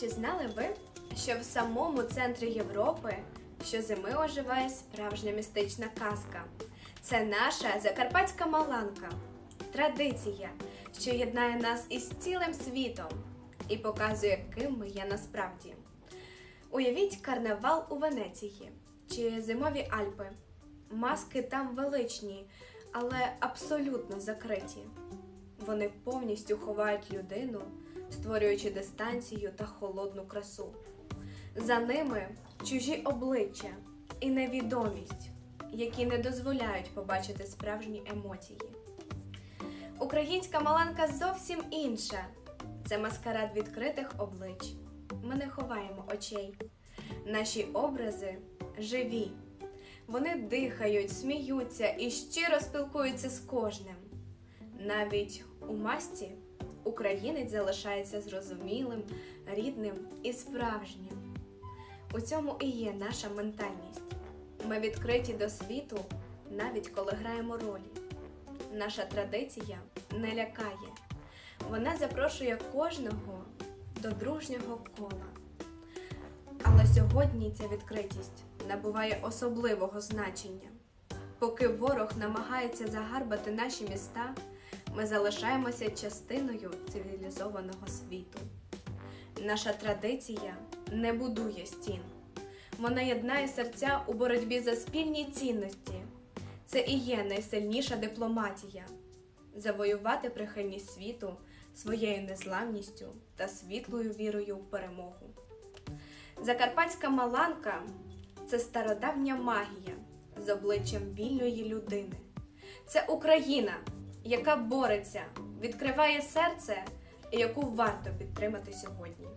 Чи знали ви, що в самому центрі Європи щозими оживає справжня містична казка? Це наша закарпатська маланка, традиція, що єднає нас із цілим світом і показує, ким ми є насправді. Уявіть карнавал у Венеції чи зимові Альпи. Маски там величні, але абсолютно закриті. Вони повністю ховають людину, створюючи дистанцію та холодну красу. За ними чужі обличчя і невідомість, які не дозволяють побачити справжні емоції. Українська маланка зовсім інша. Це маскарад відкритих облич. Ми не ховаємо очей. Наші образи живі. Вони дихають, сміються і щиро спілкуються з кожним. Навіть у масці українець залишається зрозумілим, рідним і справжнім. У цьому і є наша ментальність. Ми відкриті до світу, навіть коли граємо ролі. Наша традиція не лякає. Вона запрошує кожного до дружнього кола. Але сьогодні ця відкритість набуває особливого значення. Поки ворог намагається загарбати наші міста, ми залишаємося частиною цивілізованого світу. Наша традиція не будує стін. Вона єднає серця у боротьбі за спільні цінності. Це і є найсильніша дипломатія завоювати прихильність світу своєю незламністю та світлою вірою в перемогу. Закарпатська маланка це стародавня магія з обличчям вільної людини. Це Україна, яка бореться, відкриває серце яку варто підтримати сьогодні.